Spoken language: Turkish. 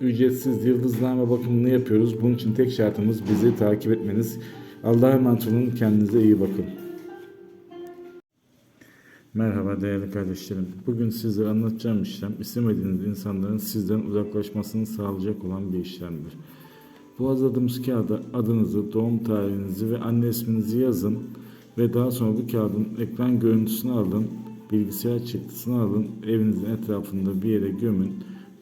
ücretsiz yıldızname bakımını yapıyoruz. Bunun için tek şartımız bizi takip etmeniz. Allah'a emanet olun. Kendinize iyi bakın. Merhaba değerli kardeşlerim. Bugün size anlatacağım işlem istemediğiniz insanların sizden uzaklaşmasını sağlayacak olan bir işlemdir. Bu hazırladığımız kağıda adınızı, doğum tarihinizi ve anne isminizi yazın ve daha sonra bu kağıdın ekran görüntüsünü alın, bilgisayar çıktısını alın, evinizin etrafında bir yere gömün.